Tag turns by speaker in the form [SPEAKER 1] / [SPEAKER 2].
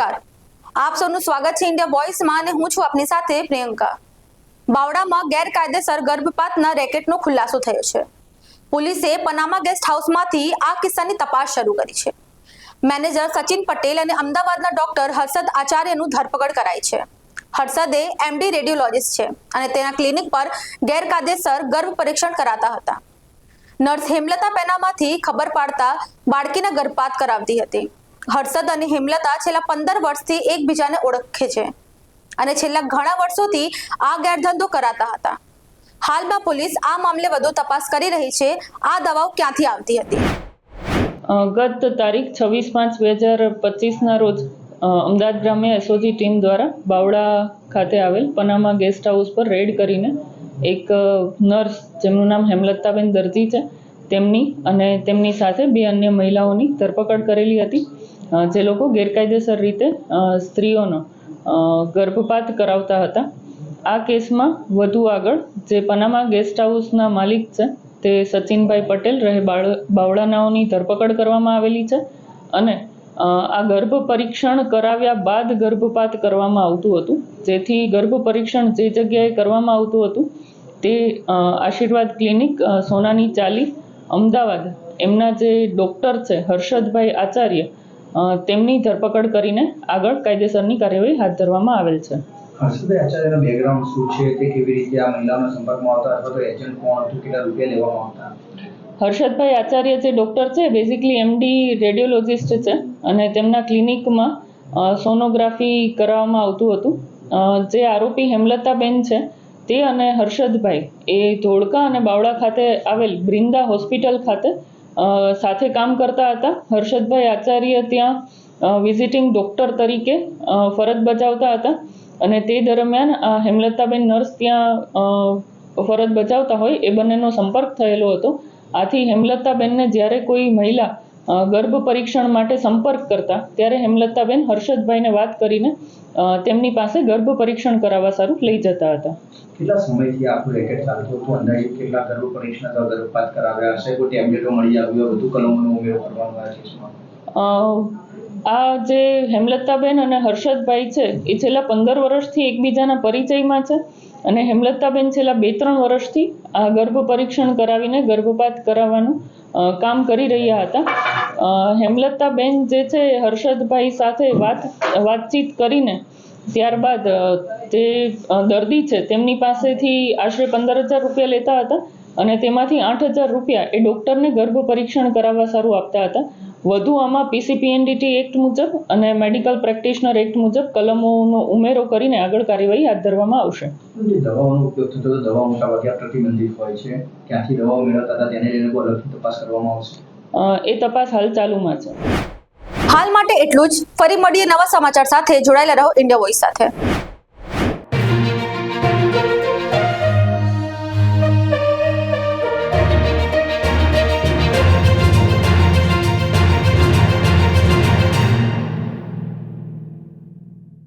[SPEAKER 1] આપ સૌનું સ્વાગત છે ઇન્ડિયા બોયઝમાં અને હું છું આપની સાથે પ્રિયંકા. બાવડામાં ગેરકાયદેસર ગર્ભપાતના રેકેટનો ખુલાસો થયો છે. પોલીસે પનામા ગેસ્ટ હાઉસમાંથી આ કિસ્સાની તપાસ શરૂ કરી છે. મેનેજર સચિન પટેલ અને અમદાવાદના ડોક્ટર હર્ષદ આચાર્યનું ધરપકડ કરાઈ છે. હર્ષદે એમડી રેડિયોલોજિસ્ટ છે અને તેના ક્લિનિક પર ગેરકાયદેસર ગર્ભ પરીક્ષણ કરાતા હતા. નર્સ હેમલતા પેનામાંથી ખબર પાડતા બાળકીના ગર્ભપાત કરાવતી હતી. હર્ષદ અને હેમલતા છેલ્લા પંદર વર્ષથી એકબીજાને ઓળખે છે અને છેલ્લા ઘણા વર્ષોથી આ ગેરધંધો કરાતા હતા. હાલમાં પોલીસ આ મામલે વધુ તપાસ કરી રહી છે. આ દવાઓ ક્યાંથી આવતી હતી?
[SPEAKER 2] ગત તારીખ છવ્વીસ પાંચ બે હજાર પચીસના રોજ અમદાવાદ ગ્રામ્ય એસઓજી ટીમ દ્વારા બાવડા ખાતે આવેલ પનામા ગેસ્ટ હાઉસ પર રેડ કરીને એક નર્સ જેમનું નામ હેમલતાબેન દરજી છે, તેમની અને તેમની સાથે બે અન્ય મહિલાઓની ધરપકડ કરેલી હતી. જે લોકો ગેરકાયદેસર રીતે સ્ત્રીઓનો ગર્ભપાત કરાવતા હતા. આ કેસમાં વધુ આગળ જે પનામા ગેસ્ટ હાઉસના માલિક છે, તે સચિનભાઈ પટેલ રહે બાવળાનાઓની ધરપકડ કરવામાં આવેલી છે અને આ ગર્ભ પરીક્ષણ કરાવ્યા બાદ ગર્ભપાત કરવામાં આવતું હતું. જેથી ગર્ભ પરીક્ષણ જે જગ્યાએ કરવામાં આવતું હતું, તે આશીર્વાદ ક્લિનિક સોનાની ચાલી, અમદાવાદ. એમના જે ડૉક્ટર છે, હર્ષદભાઈ આચાર્ય તેમની ધરપકડ કરીને આગળ કાયદેસરની કાર્યવાહી હાથ ધરવામાં આવેલ છે.
[SPEAKER 3] હર્ષદભાઈ આચાર્યનો બેકગ્રાઉન્ડ શું છે? તે કેવી રીતે આ મહિલાઓના સંપર્કમાં આવતા અથવા તો એજન્ટ કોણ હતું? કેટલા રૂપિયા લેવામાં આવતા?
[SPEAKER 2] હર્ષદભાઈ આચાર્ય જે ડૉક્ટર છે બેઝિકલી એમડી રેડિયોલોજિસ્ટ છે અને તેમના ક્લિનિકમાં સોનોગ્રાફી કરાવવામાં આવતું હતું. જે આરોપી હેમલતાબેન છે તે અને હર્ષદભાઈ એ ધોળકા અને બાવળા ખાતે આવેલ બ્રિંદા હોસ્પિટલ ખાતે સાથે કામ કરતા હતા. હર્ષદભાઈ આચાર્ય ત્યાં વિઝિટિંગ ડૉક્ટર તરીકે ફરજ બજાવતા હતા. અને તે દરમિયાન આ હેમલતાબેન નર્સ ત્યાં ફરજ બજાવતા હોય એ બંનેનો સંપર્ક થયેલો હતો. આથી હેમલતાબેનને જ્યારે કોઈ મહિલા ગર્ભ પરીક્ષણ માટે સંપર્ક કરતા. ત્યારે હેમલતાબેન હર્ષદભાઈને વાત કરીને તેમની પાસે ગર્ભ પરીક્ષણ કરાવવા સારું લઈ જતા હતા.
[SPEAKER 3] કેટલા સમયથી આપણું રેકેટ ચાલતું હતું? અંદાજે કેટલા ગર્ભ પરીક્ષણ અથવા ગર્ભપાત કરાવ્યા હશે? કોઈ ટેબ્લેટો મળી આવ્યું? બધું કલમોનો ઉમેરો કરવાનો આ
[SPEAKER 2] અ, આ જે હેમલતાબેન અને હર્ષદભાઈ છે એ છેલ્લા પંદર વર્ષથી એકબીજાના પરિચયમાં છે અને હેમલતાબેન છેલ્લા બે ત્રણ વર્ષથી આ ગર્ભ પરીક્ષણ કરાવીને ગર્ભપાત કરાવવાનું કામ કરી રહ્યા હતા. હેમલતાબેન જે છે, હર્ષદભાઈ સાથે વાત, વાતચીત કરીને ત્યારબાદ જે દર્દી છે, તેમની પાસેથી આશરે પંદર હજાર રૂપિયા લેતા હતા અને તેમાંથી આઠ હજાર રૂપિયા એ ડૉક્ટરને ગર્ભ પરીક્ષણ કરાવવા સારું આપતા હતા. વધુ આમાં પીસીપીએનડીટી એક્ટ મુજબ અને મેડિકલ પ્રેક્ટિશનર એક્ટ મુજબ કલમોનો ઉમેરો કરીને આગળ કાર્યવાહી હાથ ધરવામાં આવશે.
[SPEAKER 3] દવાઓનો ઉપયોગ થતો હતો દવા મોટાભાગે પ્રતિબંધિત હોય છે. ક્યાંથી દવાઓ મેળવતા હતા તેને લઈને કોઈ અલગથી તપાસ કરવામાં આવશે?
[SPEAKER 2] એ તપાસ હાલ ચાલુમાં છે.
[SPEAKER 1] હાલ માટે એટલું જ. ફરી મળીએ નવા સમાચાર સાથે. જોડાયેલા રહો ઇન્ડિયા વોઇસ સાથે.